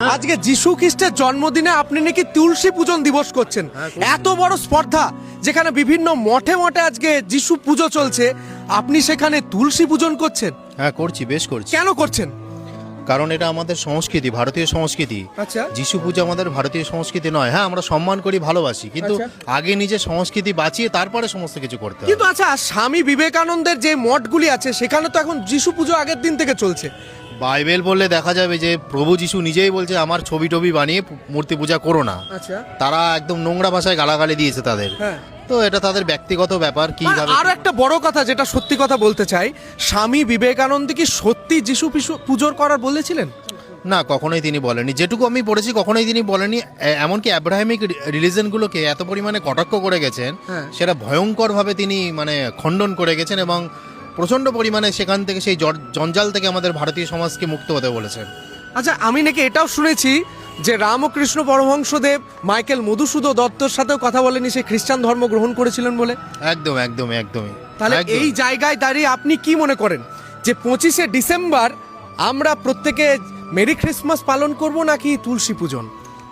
আজকে যিশু খ্রিস্টের জন্মদিনে আপনি নাকি তুলসী পূজন দিবস করছেন। এত বড় স্পর্ধা যেখানে বিভিন্ন মঠে মঠে আজকে যিশু পুজো চলছে আপনি সেখানে তুলসী পূজন করছেন? হ্যাঁ করছি বেশ করছি। কেন করছেন? কারণ এটা আমাদের সংস্কৃতি ভারতীয় সংস্কৃতি। আচ্ছা। যিশু পূজা আমাদের ভারতীয় সংস্কৃতি নয়। হ্যাঁ আমরা সম্মান করি ভালোবাসি কিন্তু আচ্ছা। আগে নিজের সংস্কৃতি বাঁচিয়ে তারপরে সমস্ত কিছু করতে কিন্তু আচ্ছা স্বামী বিবেকানন্দের যে মঠগুলি আছে সেখানে তো এখন যিশু পুজো আগের দিন থেকে চলছে। বাইবেল বললে দেখা যাবে যে প্রভু যিশু নিজেই বলছে আমার ছবি টবি বানিয়ে মূর্তি পূজা করো না। আচ্ছা। তারা একদম নোংরা ভাষায় গালাগালি দিয়েছে তাদের। হ্যাঁ। তো এটা তাদের ব্যক্তিগত ব্যাপার কীভাবে আর একটা বড় কথা যেটা সত্যি কথা বলতে চাই স্বামী বিবেকানন্দ কি সত্যি যিশু পিশু- পুজোর করার বলেছিলেন? না কখনোই তিনি বলেননি। যেটুকু আমি পড়েছি কখনোই তিনি বলেনি এমনকি অ্যাব্রাহামিক রিলিজনগুলোকে এত পরিমাণে কটাক্ষ করে গেছেন হ্যাঁ। সেটা ভয়ঙ্করভাবে তিনি মানে খণ্ডন করে গেছেন এবং প্রচণ্ড পরিমাণে সেখান থেকে সেই জঞ্জাল থেকে আমাদের ভারতীয় সমাজকে মুক্ত হতে বলেছেন আচ্ছা আমি নাকি এটাও শুনেছি যে রামকৃষ্ণ পরমহংসদেব মাইকেল মধুসূদ দত্তর সাথেও কথা বলেনি সে খ্রিস্টান ধর্ম গ্রহণ করেছিলেন বলে। একদম একদম একদমই তাহলে এই জায়গায় দাঁড়িয়ে আপনি কি মনে করেন? যে পঁচিশে ডিসেম্বর আমরা প্রত্যেকে মেরি ক্রিসমাস পালন করব নাকি তুলসী পূজন?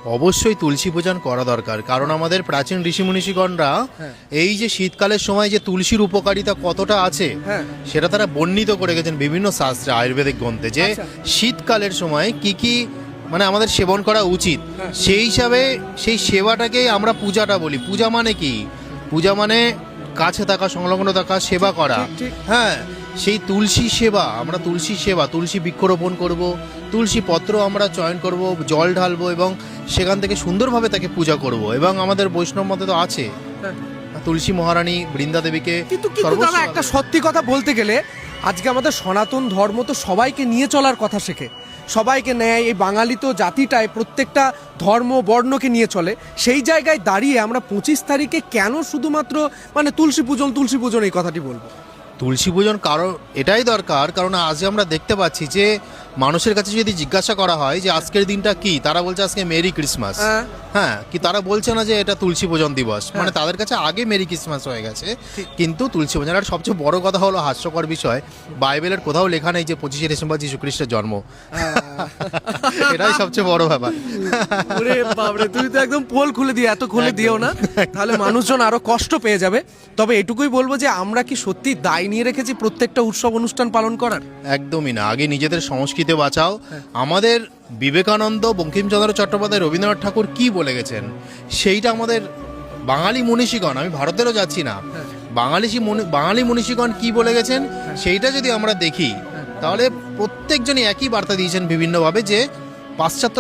অবশ্যই তুলসী পূজন করা দরকার কারণ আমাদের প্রাচীন ঋষি মুনিষিগণরা হ্যাঁ। এই যে শীতকালের সময় যে তুলসীর উপকারিতা কতটা আছে হ্যাঁ সেটা তারা বর্ণিত করে গেছেন বিভিন্ন শাস্ত্রে আয়ুর্বেদিক গ্রন্থে যে আচ্ছা। শীতকালের সময় কি কি মানে আমাদের সেবন করা উচিত হ্যাঁ। সেই হিসাবে সেই সেবাটাকে আমরা পূজাটা বলি পূজা মানে কি পূজা মানে কাছে থাকা সংলগ্ন থাকা সেবা করা। হ্যাঁ সেই তুলসী সেবা আমরা তুলসী সেবা তুলসী বৃক্ষরোপণ করব তুলসী পত্র আমরা চয়ন করব জল ঢালবো এবং সেখান থেকে সুন্দরভাবে তাকে পূজা করব এবং আমাদের বৈষ্ণব মতে তো আছে। হ্যাঁ। তুলসী মহারানী বৃন্দা দেবীকে কিন্তু কিন্তু দাদা একটা সত্যি কথা বলতে গেলে আজকে আমাদের সনাতন ধর্ম তো সবাইকে নিয়ে চলার কথা শেখে। সবাইকে নেয় এই বাঙালি তো জাতিটায় প্রত্যেকটা ধর্ম বর্ণকে নিয়ে চলে। সেই জায়গায় দাঁড়িয়ে আমরা পঁচিশ তারিখে কেন শুধুমাত্র মানে তুলসী পূজন তুলসী পূজন এই কথাটি বলব? তুলসী পূজন কারণ এটাই দরকার কারণ আজ আমরা দেখতে পাচ্ছি যে মানুষের কাছে যদি জিজ্ঞাসা করা হয় যে আজকের দিনটা কি তারা বলছে আজকে মেরি ক্রিসমাস। হ্যাঁ। হ্যাঁ কি তারা বলছে না যে এটা তুলসী পূজন দিবস মানে তাদের কাছে আগে মেরি ক্রিসমাস হয়ে গেছে। কিন্তু তুলসী পূজন আর সবচেয়ে বড় কথা হলো হাস্যকর বিষয় বাইবেলের কোথাও লেখা নেই যে পঁচিশে ডিসেম্বর যীশু খ্রিস্টের জন্ম এটাই সবচেয়ে বড় ব্যাপার। ওরে বাবরে তুই তো একদম পোল খুলে দিয়ে এত খুলে দিও না। তাহলে মানুষজন আরও কষ্ট পেয়ে যাবে। তবে এটুকুই বলব যে আমরা কি সত্যি দায় নিয়ে রেখেছি প্রত্যেকটা উৎসব অনুষ্ঠান পালন করার? একদমই না। আগে নিজেদের সংস্কৃতি বাঁচাও। আমাদের বিবেকানন্দ বঙ্কিমচন্দ্র চট্টোপাধ্যায় রবীন্দ্রনাথ ঠাকুর কি বলে গেছেন সেইটা আমাদের বাঙালি মনীষীগণ আমি ভারতেরও যাচ্ছি না বাঙালি সি- বাঙালি মনীষীগণ কি বলে গেছেন সেইটা যদি আমরা দেখি তাহলে প্রত্যেকজনই একই বার্তা দিয়েছেন বিভিন্নভাবে যে পাশ্চাত্য